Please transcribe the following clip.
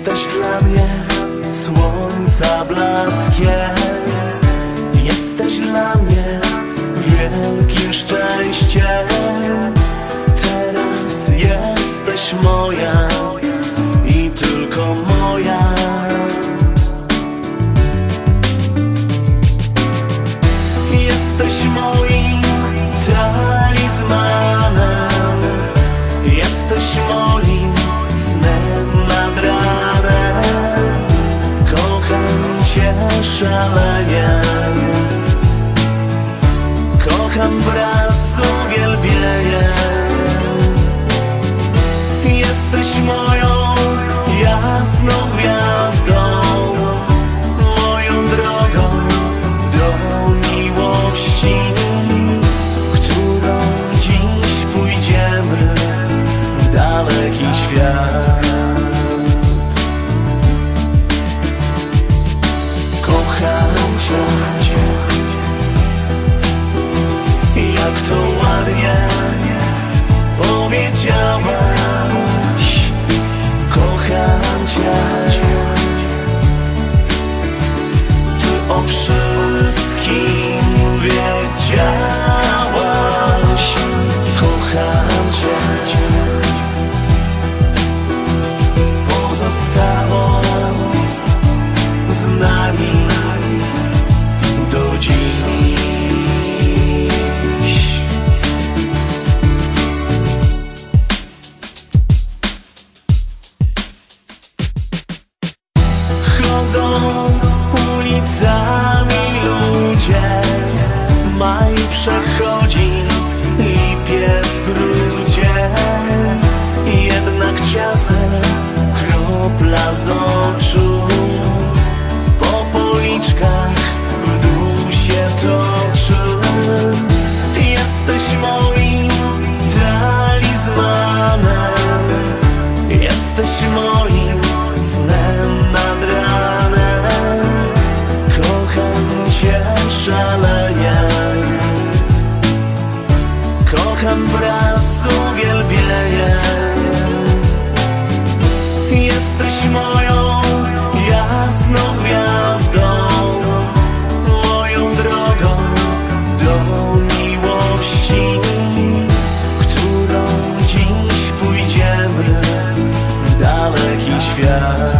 Jesteś dla mnie słońca blaskiem. Jesteś dla mnie wielkim szczęściem. Z uwielbieniem Jesteś Chodzą ulicami ludzie. Maj przechodzi, lipiec w grudzie. Jednak czasem kropla z oczu. Po policzkach w dół się toczy. Jesteś moim talizmanem. Jesteś moim ten wraz Jesteś moją jasną gwiazdą Moją drogą do miłości Którą dziś pójdziemy w daleki świat.